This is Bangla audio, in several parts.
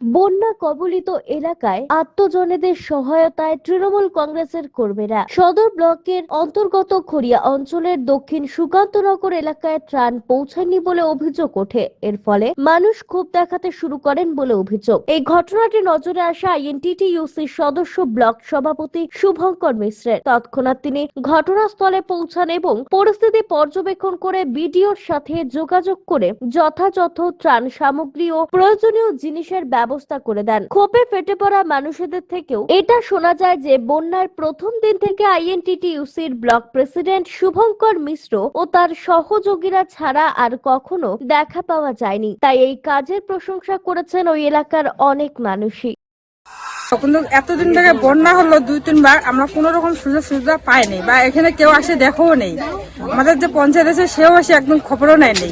বন্যা কবলিত এলাকায় আত্মজনেদের সহায়তায় তৃণমূল কংগ্রেসের কর্মীরা সদর ব্লকের অন্তর্গত খড়িয়া অঞ্চলের দক্ষিণ সুকান্তনগর এলাকায় ত্রাণ পৌঁছায়নি বলে অভিযোগ ওঠে। এর ফলে মানুষ ক্ষোভ দেখাতে শুরু করেন বলে অভিযোগ। এই ঘটনাটি নজরে আসা আইএনটিটিইউসি সদস্য ব্লক সভাপতি শুভঙ্কর মিশ্রের। তৎক্ষণাৎ তিনি ঘটনাস্থলে পৌঁছান এবং পরিস্থিতি পর্যবেক্ষণ করে বিডিওর সাথে যোগাযোগ করে যথাযথ ত্রাণ সামগ্রী ও প্রয়োজনীয় জিনিসের ব্যবস্থা করে দেন। ক্ষোভে ফেটে পড়া মানুষদের থেকেও এটা শোনা যায় যে বন্যার প্রথম দিন থেকে আইএনটিটিইউসির ব্লক প্রেসিডেন্ট শুভঙ্কর মিশ্র ও তার সহযোগীরা ছাড়া আর কখনো দেখা পাওয়া যায়নি। তাই এই কাজের প্রশংসা করেছেন ওই এলাকার অনেক মানুষই। এতদিন থেকে বন্যা হলো দুই, তিনবার, আমরা কোন রকম সুযোগ সুবিধা পাইনি বা এখানে কেউ আসে দেখেও নেই। আমাদের যে পঞ্চায়েত আছে, সেও আসে একদম খবরও নেয়নি।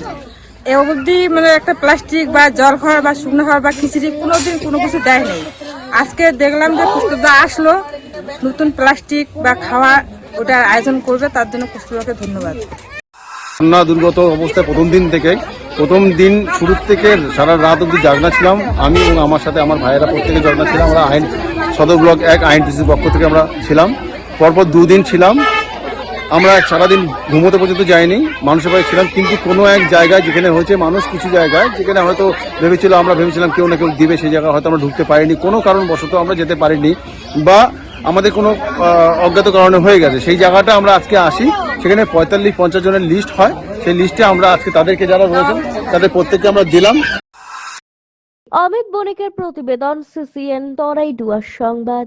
এ অবধি মানে একটা প্লাস্টিক বা জল খাওয়ার বা শুকনো খাওয়ার বা খিচুড়ি কোনোদিন কোনো কিছু দেয়নি আজকে দেখলাম যে কুস্তুদা আসলো, নতুন প্লাস্টিক বা খাওয়া ওটার আয়োজন করবে, তার জন্য কুস্তুদাকে ধন্যবাদ। বন্যা দুর্গত অবস্থায় প্রথম দিন থেকে প্রথম দিন শুরুর থেকে সারা রাত অব্দি জাগনা ছিলাম। আমি এবং আমার সাথে আমার ভাইয়েরা প্রত্যেকে জাগনা ছিলাম। আমরা আইন, সদর ব্লক এক আইনটিসির পক্ষ থেকে আমরা ছিলাম। পরপর দুদিন ছিলাম। আমরা সারাদিন ঘুমোতে পর্যন্ত যাইনি, মানুষের বাড়ি ছিলাম, কিন্তু কোনো এক জায়গায় যেখানে হয়েছে মানুষ কিছু জায়গায়, যেখানে হয়তো ভেবেছিল আমরা ভেবেছিলাম কেউ না কেউ দিবে সেই জায়গায় হয়তো আমরা ঢুকতে পারিনি, কোনো কারণবশত আমরা যেতে পারিনি বা আমাদের কোনো অজ্ঞাত কারণে হয়ে গেছে। সেই জায়গাটা আমরা আজকে আসি, সেখানে পঁয়তাল্লিশ, পঞ্চাশ জনের লিস্ট হয়, সেই লিস্টে আমরা আজকে তাদেরকে যারা রয়েছেন, তাদের প্রত্যেককে আমরা দিলাম। অমিত বণিকের প্রতিবেদন, সিসিএন, তরাই ডুয়ার সংবাদ।